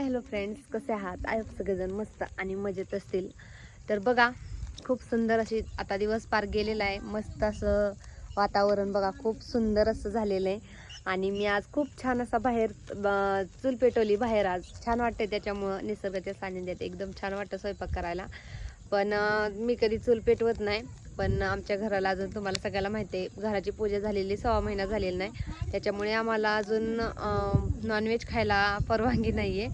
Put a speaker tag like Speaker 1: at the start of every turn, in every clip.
Speaker 1: Hi hello friends कसे आहात? I hope सगळेजण मस्त आणि मजेत असतील. तर बघा खूप सुंदर अशी आता दिवस पार गेलेला आहे. मस्त असं वातावरण बघा खूप सुंदर असं झालेलं आहे. आणि मी आज खूप छान असा बाहेर चूल पेटवली बाहेर आज. छान वाटते त्याच्यामुळं निसर्गाच्या सानिध्यात. एकदम छान वाटतं स्वयंपाक करायला. पण मी कधी चूल पेटवत नाही. पण आमच्या घराला अजून तुम्हाला सगळ्याला माहिती आहे घराची पूजा झालेली सव्वा महिना झालेला नाही. त्याच्यामुळे आम्हाला अजून नॉनव्हेज खायला परवानगी नाही आहे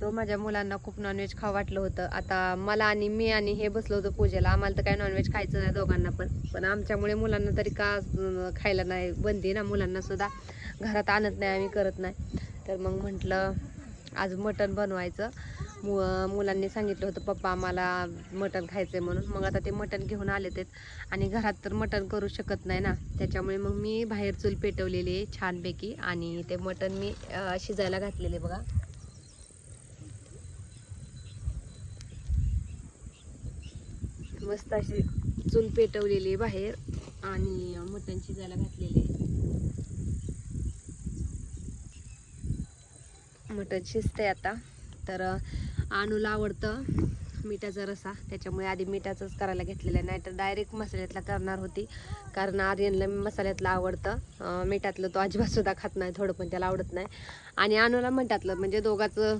Speaker 1: सो माझ्या मुलांना खूप नॉनव्हेज खावं वाटलं होतं. आता मला आणि मी आणि हे बसलो होतो पूजेला. आम्हाला तर काय नॉनव्हेज खायचं नाही दोघांना पण. पण आमच्यामुळे मुलांना तरी का खायला नाही बंदी ना. मुलांना सुद्धा घरात आणत नाही आम्ही करत नाही. तर मग म्हटलं आज मटण बनवायचं. मु मुलांनी सांगितलं होतं पप्पा आम्हाला मटण खायचं आहे म्हणून. मग आता ते मटण घेऊन आले ते आणि घरात तर मटण करू शकत नाही ना. त्याच्यामुळे मग मी बाहेर चूल पेटवलेली आहे छानपैकी आणि ते मटण मी शिजायला घातलेले बघा. मस्त अशी चूल पेटवलेली आहे बाहेर आणि मटण शिजायला घातलेले मटण शिजतंय आता. तर अनुला आवडतं मिठाचा रसा. त्याच्यामुळे आधी मिठाचंच करायला घेतलेलं आहे. नाहीतर डायरेक्ट मसाल्यातला करणार होती. कारण आर्यनला मसाल्यातलं आवडतं. मिठातलं तो अजिबात सुद्धा खात नाही. थोडं पण त्याला आवडत नाही. आणि अनुला मिठातलं म्हणजे दोघाचं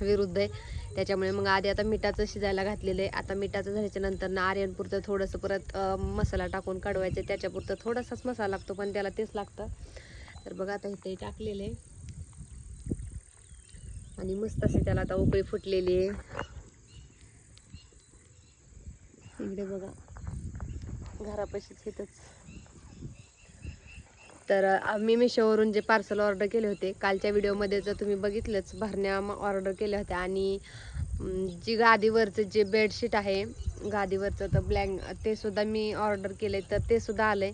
Speaker 1: विरुद्ध आहे. त्याच्यामुळे मग आधी आता मिठाचं शिजायला घातलेलं आहे. आता मिठाचं झाल्याच्यानंतर ना आर्यनपुरतं थोडंसं परत मसाला टाकून काढवायचं. त्याच्यापुरतं थोडासाच मसाला लागतो पण त्याला तेच लागतं. तर बघा आता इथे टाकलेलं आहे. आणि मस्त असे त्याला आता उकळी फुटलेली आहे. इकडे बघा. घरापाशीच येतच तर आम्ही मिशोवरून जे पार्सल ऑर्डर केले होते कालच्या व्हिडिओमध्ये जर तुम्ही बघितलंच भरण्या ऑर्डर केल्या होत्या. आणि जी गादीवरचं जे बेडशीट आहे गादीवरचं तर ब्लँक ते सुद्धा मी ऑर्डर केले तर ते सुद्धा आलंय.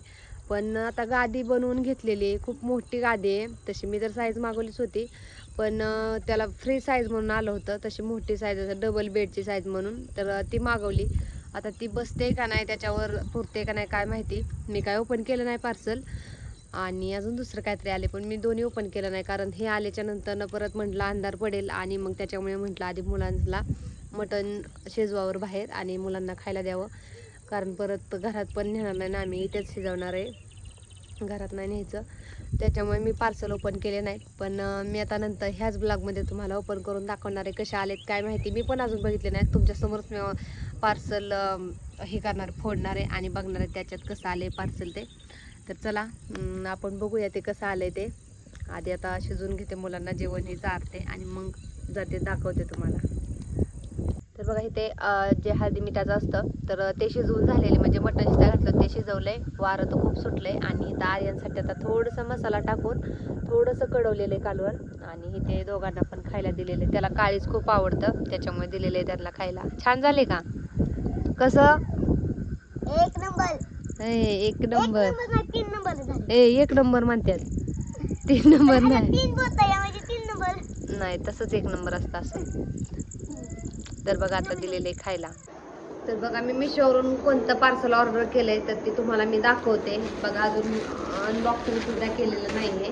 Speaker 1: पण आता गादी बनवून घेतलेली आहे. खूप मोठी गादी आहे. तशी मी तर साईज मागवलीच होती. पण त्याला फ्री साईज म्हणून आलं होतं. तशी मोठी साईज असं डबल बेडची साईज म्हणून. तर ती मागवली. आता ती बसते का नाही त्याच्यावर पुरते का नाही काय माहिती. मी काय ओपन केलं नाही पार्सल आणि अजून दुसरं काहीतरी आले पण मी दोन्ही ओपन केलं नाही. कारण हे आल्याच्या नंतरनं परत म्हटलं अंधार पडेल. आणि मग त्याच्यामुळे म्हटलं आधी मुलांना मटण शिजवावर बाहेर आणि मुलांना खायला द्यावं. कारण परत घरात पण नेणार नाही ना आम्ही. इथेच शिजवणार आहे. घरात नाही न्यायचं. त्याच्यामुळे मी पार्सल ओपन केले नाही पण मी आता नंतर ह्याच ब्लॉगमध्ये तुम्हाला ओपन करून दाखवणार आहे कसे आलेत काय माहिती. मी पण अजून बघितले नाही तुमच्यासमोरच मी पार्सल हे करणार फोडणार आहे आणि बघणार आहे त्याच्यात कसं आले पार्सल ते. तर चला आपण बघूया ते कसं आलं ते. आधी आता शिजवून घेते मुलांना जेवण हे चारते आणि मग जाते दाखवते तुम्हाला. तर बघा इथे जे हळदी मिठाचं असतं तर ते शिजवून झालेले म्हणजे मटण शिजा घातलं ते शिजवलंय. वारं तर खूप सुटलंय. आणि इथं आर्यांसाठी आता थोडंसं मसाला टाकून थोडंसं कडवलेलं आहे कालवण. आणि इथे दोघांना पण खायला दिलेले त्याला काळीच खूप आवडतं. त्याच्यामुळे दिलेलं आहे त्यांना खायला. छान झाले का? कसं?
Speaker 2: एक नंबर.
Speaker 1: एक नंबर. ए एक नंबर म्हणतात तीन नंबर नाही.
Speaker 2: म्हणजे तीन नंबर.
Speaker 1: नाही तसंच एक नंबर असतं असं. तर बघा आता दिलेले खायला. तर बघा मी मिशोवरून कोणतं पार्सल ऑर्डर केलंय तर ते तुम्हाला मी दाखवते. बघा अजून अनबॉक्सिंग सुद्धा केलेलं नाहीये.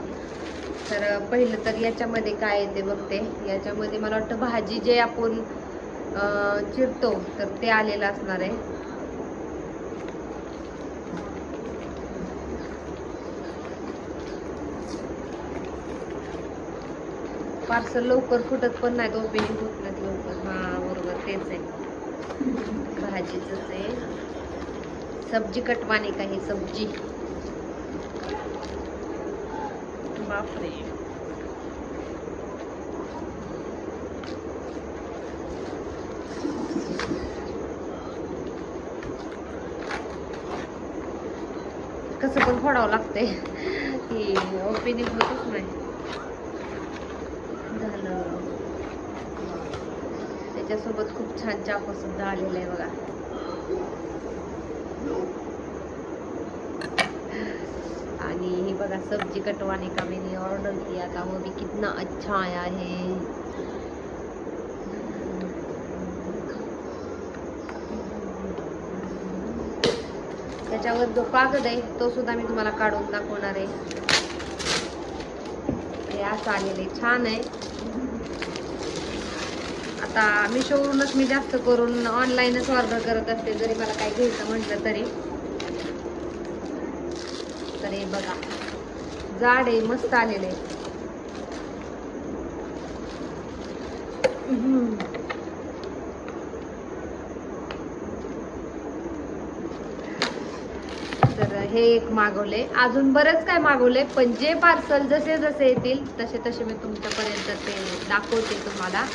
Speaker 1: तर पहिलं तर याच्यामध्ये काय येते ते बघते. याच्यामध्ये मला वाटतं भाजी जे आपण चिरतो तर ते आलेलं असणार आहे. पार्सल लवकर फुटत पण नाही ओपनिंग होत नाही तेच आहे भाजीच आहे. सब्जी कटवाने का ही सब्जी? बापरे. कसं पण फोडावं लागतंय. की ओपनिंग होतच नाही झालं त्याच्यासोबत खूप छान चाकू सुद्धा आलेला आहे बघा. आणि हे बघा सब्जी कटवाने का मैंने ऑर्डर किया था वो भी कितना अच्छा आया है. त्याच्यावर जो कागद आहे तो सुद्धा मी तुम्हाला काढून दाखवणार आहे. हे असं आलेलं आहे. छान आहे. आता मिशोवरूनच मी जास्त करून ऑनलाईनच ऑर्डर करत असते जरी मला काही घ्यायचं म्हटलं तरी. तर हे बघा जाड आहे मस्त आलेले आहे. तर हे एक मागवले. अजून बरंच काय मागवले पण जे पार्सल जसे जसे येतील तसे तसे मी तुमच्यापर्यंत ते दाखवते तुम्हाला.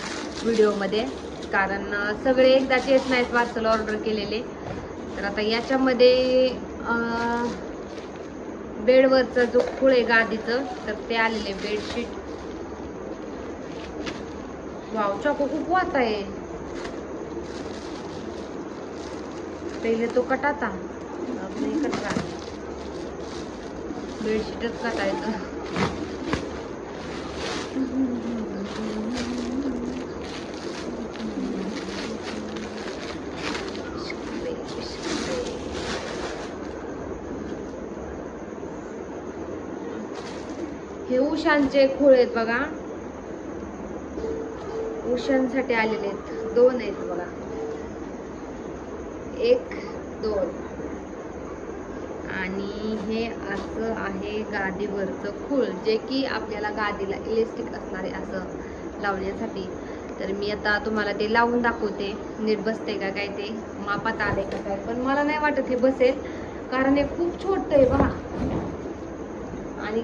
Speaker 1: व्हिडिओमध्ये. कारण सगळे एकदाच येत नाहीत पार्सल ऑर्डर केलेले. तर आता याच्यामध्ये बेडवरचा बेडवरचं जो खूळ आहे गादीचं तर ते आलेले बेडशीट. वाव चॉको खूप वाच आहे. पहिले तो कटाचा. कटा नाही कटरा बेडशीटच कटायचं. उशांचे खोळ आहेत बघा. उशांसाठी आलेले आहेत. दोन आहेत बघा. एक दोन. आणि हे असं आहे गादीवरचं खूळ जे की आपल्याला गादीला इलेक्ट्रिक असणारे असं लावण्यासाठी. तर मी आता तुम्हाला ते लावून दाखवते. नीट बसते का काय ते? मापात आले का काय? पण मला नाही वाटत हे बसेल. कारण हे खूप छोटं आहे बघा.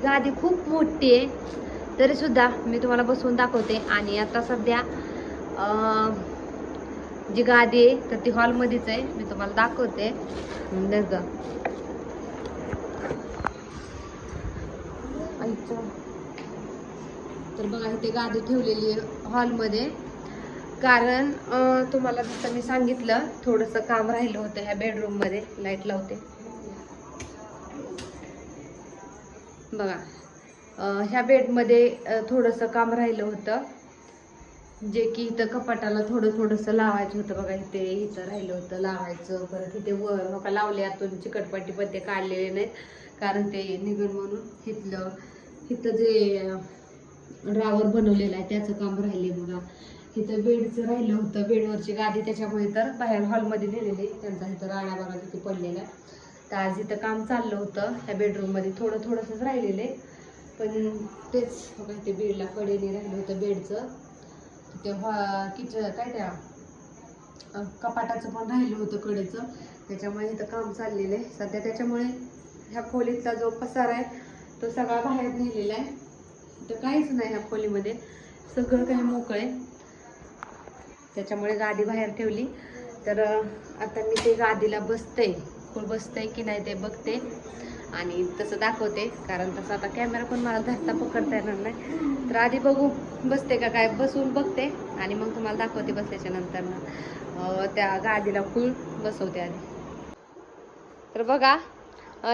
Speaker 1: गादी खूप मोठी आहे तरीसुद्धा मी तुम्हाला बसवून दाखवते. आणि आता सध्या जी गादी आहे तर ती हॉलमध्येच आहे. मी तुम्हाला दाखवते. नग तर बघा इथे गादी ठेवलेली आहे हॉलमध्ये. कारण तुम्हाला जसं मी सांगितलं थोडंसं काम राहिलं होतं ह्या बेडरूममध्ये लाइट लावते. बघा ह्या बेडमध्ये थोडंसं काम राहिलं होतं. जे की इथं कपाटाला थोडं थोडंसं लावायचं होतं बघा इथे इथं राहिलं होतं लावायचं परत इथे वर नका लावले आतून चिकटपट्टी पण ते काढलेले नाहीत. कारण ते निघून म्हणून इथलं इथं जे रावर ड्रावर बनवलेलं आहे त्याचं काम राहिले बघा. इथं बेडचं राहिलं होतं बेडवरची गादी त्याच्यामुळे तर बाहेर हॉलमध्ये नेलेली त्यांचा इथं राडा बघा तिथे पडलेला आहे. तर आज इथं काम चाललं होतं. ह्या बेडरूममध्ये थोडं थोडंसंच राहिलेलं. आहे पण तेच काय ते बेडला कडेने राहिलं होतं बेडचं ते हॉ किचन काय त्या कपाटाचं पण राहिलं होतं कडेचं. त्याच्यामुळे इथं काम चाललेलं आहे. सध्या त्याच्यामुळे ह्या खोलीतला जो पसार आहे तो सगळा बाहेर नेलेला आहे. इथं काहीच नाही ह्या खोलीमध्ये. सगळं काही मोकळं आहे. त्याच्यामुळे गादी बाहेर ठेवली. तर आता मी ते गादीला बसते. फुल बसतंय की नाही ते बघते. आणि तसं दाखवते कारण तसं आता कॅमेरा पण मला धरता पकडता येणार नाही. तर आधी बघू बसते का काय? बसवून बघते आणि मग तुम्हाला दाखवते बसल्याच्या नंतर त्या गादीला फुल बसवते आधी. तर बघा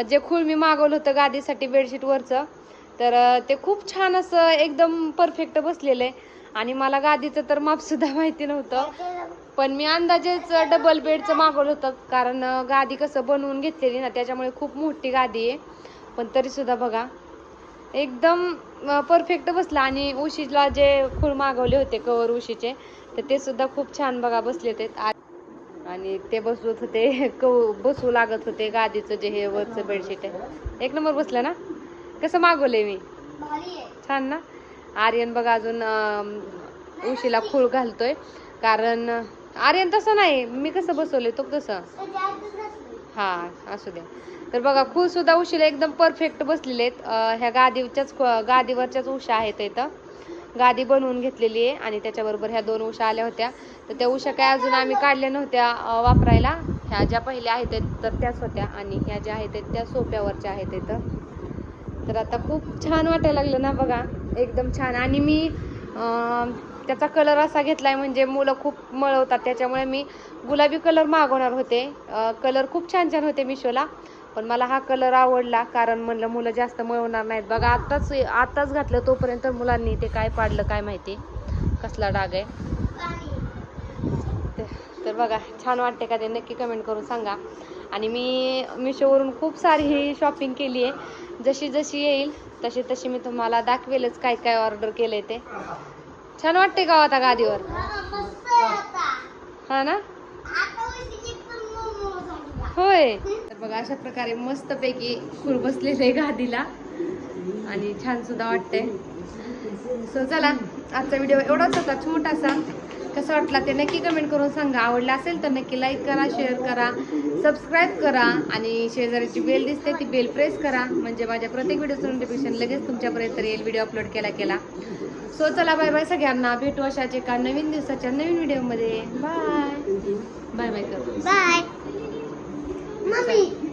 Speaker 1: जे खूळ मी मागवलं होतं गादीसाठी बेडशीटवरचं तर ते खूप छान असं एकदम परफेक्ट बसलेलं आहे. आणि मला गादीचं तर मापसुद्धा माहिती नव्हतं. पण मी अंदाजेच डबल बेडचं मागवलं होतं कारण गादी कसं बनवून घेतलेली ना त्याच्यामुळे खूप मोठी गादी आहे. पण तरी सुद्धा बघा एकदम परफेक्ट बसला. आणि उशीला जे खूळ मागवले होते कवर उशीचे तर ते सुद्धा खूप छान बघा बसले ते आणि ते बसवत होते कव बसू लागत होते गादीचं जे हे वरचं बेडशीट आहे. एक नंबर बसलं ना? कसं मागवले मी? छान ना? आर्यन बघा अजून उशीला खूळ घालतोय. कारण आर्यन तसं नाही. मी कसं बसवले तो तसं हा असू द्या. तर बघा खूळ सुद्धा उशीला एकदम परफेक्ट बसलेले आहेत. ह्या गादीच्याच गादीवरच्याच उशा आहेत इथं. गादी बनवून घेतलेली आहे आणि त्याच्याबरोबर ह्या दोन उषा आल्या होत्या. तर त्या उषा काय अजून आम्ही काढल्या नव्हत्या वापरायला. ह्या ज्या पहिल्या आहेत तर त्याच होत्या आणि ह्या ज्या आहेत त्या सोप्यावरच्या आहेत इथं. तर आता खूप छान वाटायला लागलं ना बघा. एकदम छान. आणि मी त्याचा कलर असा घेतलाय म्हणजे मुलं खूप मळवतात. त्याच्यामुळे मी गुलाबी कलर मागवणार होते. कलर खूप छान छान होते मिशोला. पण मला हा कलर आवडला कारण म्हणलं मुलं जास्त मळवणार नाहीत. बघा आत्ताच आत्ताच घातलं तोपर्यंत मुलांनी ते काय पाडलं काय माहिती? कसला डाग आहे. तर बघा छान वाटते का ते नक्की कमेंट करून सांगा. आणि मी मिशोवरून खूप सारी ही शॉपिंग केली आहे. जशी जशी येईल तशी तशी मी तुम्हाला दाखवेलच काय काय ऑर्डर केले ते. छान वाटते का हो आता गादीवर?
Speaker 2: हा, मस्त
Speaker 1: ना? होय. तर बघा अशा प्रकारे मस्तपैकी फुल बसलेलं आहे गादीला. आणि छान सुद्धा वाटतंय. सो चला आजचा व्हिडिओ एवढाच होता छोटासा. कसा वाटला ते नक्की कमेंट करून सांगा. आवडला असेल तर नक्की लाईक करा शेअर करा सबस्क्राईब करा. आणि शेजारीची बेल दिसते ती बेल प्रेस करा. म्हणजे माझ्या प्रत्येक व्हिडिओचं नोटिफिकेशन लगेच तुमच्यापर्यंत येईल व्हिडिओ अपलोड केला केला सो चला बाय बाय सगळ्यांना. भेटू अशाच एका नवीन दिवसाच्या नवीन व्हिडिओमध्ये. बाय. बाय बाय कर.
Speaker 2: बाय. मम्मी.